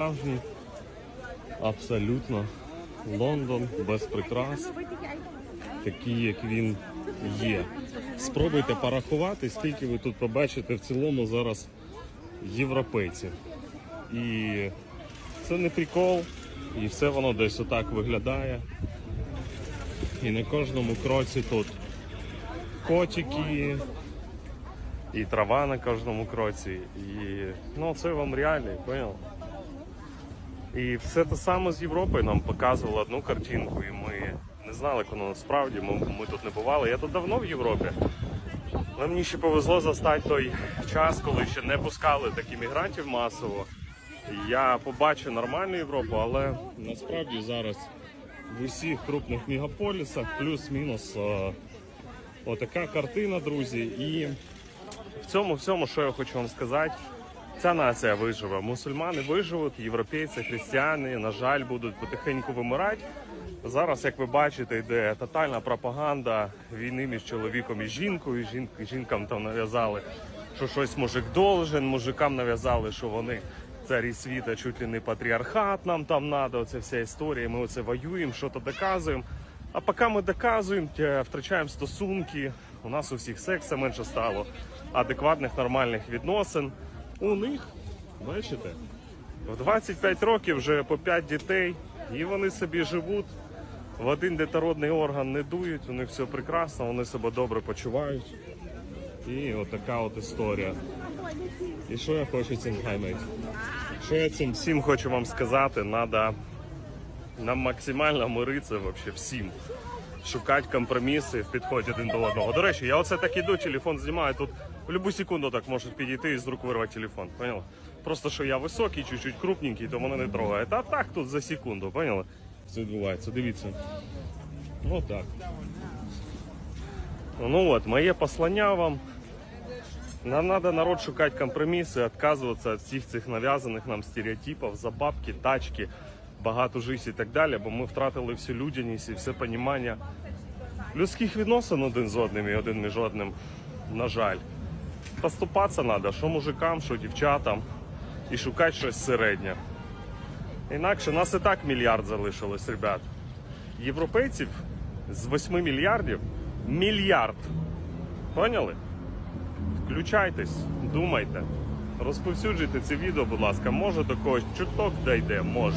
Справжній, абсолютно Лондон без прикрас, такий, як він є. Спробуйте порахувати, скільки ви тут побачите в цілому зараз європейців. І це не прикол, і все воно десь отак виглядає. І на кожному кроці тут котики, і трава на кожному кроці. І ну це вам реально, понял? І все те саме з Європою нам показувало одну картинку, і ми не знали, воно насправді. Ми, ми тут не бували. Я тут давно в Європі. Але мені ще повезло застати той час, коли ще не пускали таких мігрантів масово. Я побачив нормальну Європу, але насправді зараз в усіх крупних мегаполісах плюс-мінус е, отака картина, друзі. І в цьому всьому, що я хочу вам сказати, ця нація виживе. Мусульмани виживуть, європейці, християни, на жаль, будуть потихеньку вимирати. Зараз, як ви бачите, йде тотальна пропаганда війни між чоловіком і жінкою. Жін- Жінкам там нав'язали, що щось мужик должен, мужикам нав'язали, що вони царі світа, чуть ли не патріархат нам там надо, оце вся історія. Ми оце воюємо, що то доказуємо. А поки ми доказуємо, втрачаємо стосунки. У нас у всіх секса менше стало, адекватних нормальних відносин. У них, бачите, в 25 років вже по 5 дітей, і вони собі живуть. В один детородний орган не дують, у них все прекрасно, вони себе добре почувають. І отака от історія. І що я хочу цим гаймати? Що я цим всім хочу вам сказати, треба нам максимально миритися вообще всім. Шукати компроміси в підході один до одного. До речі, я оце так іду, телефон знімаю. Тут в будь-яку секунду так можуть підійти і з рук вирвати телефон. Поняла? Просто що я високий, чуть-чуть крупненький, то мене не трогає. А так тут за секунду, поняла? Це відбувається. Дивіться. Ну так. Ну от, моє послання вам. Нам треба народ шукати компроміси, відказуватися від всіх цих нав'язаних нам стереотипів за бабки, тачки, багато життя і так далі, бо ми втратили всю людяність і все розуміння людських відносин один з одним і один між одним, на жаль. Поступатися треба, що мужикам, що дівчатам, і шукати щось середнє. Інакше нас і так мільярд залишилось, ребят. Європейців з 8 мільярдів мільярд. Поняли? Включайтесь, думайте, розповсюджуйте це відео, будь ласка. Може до когось чуток дійде, може.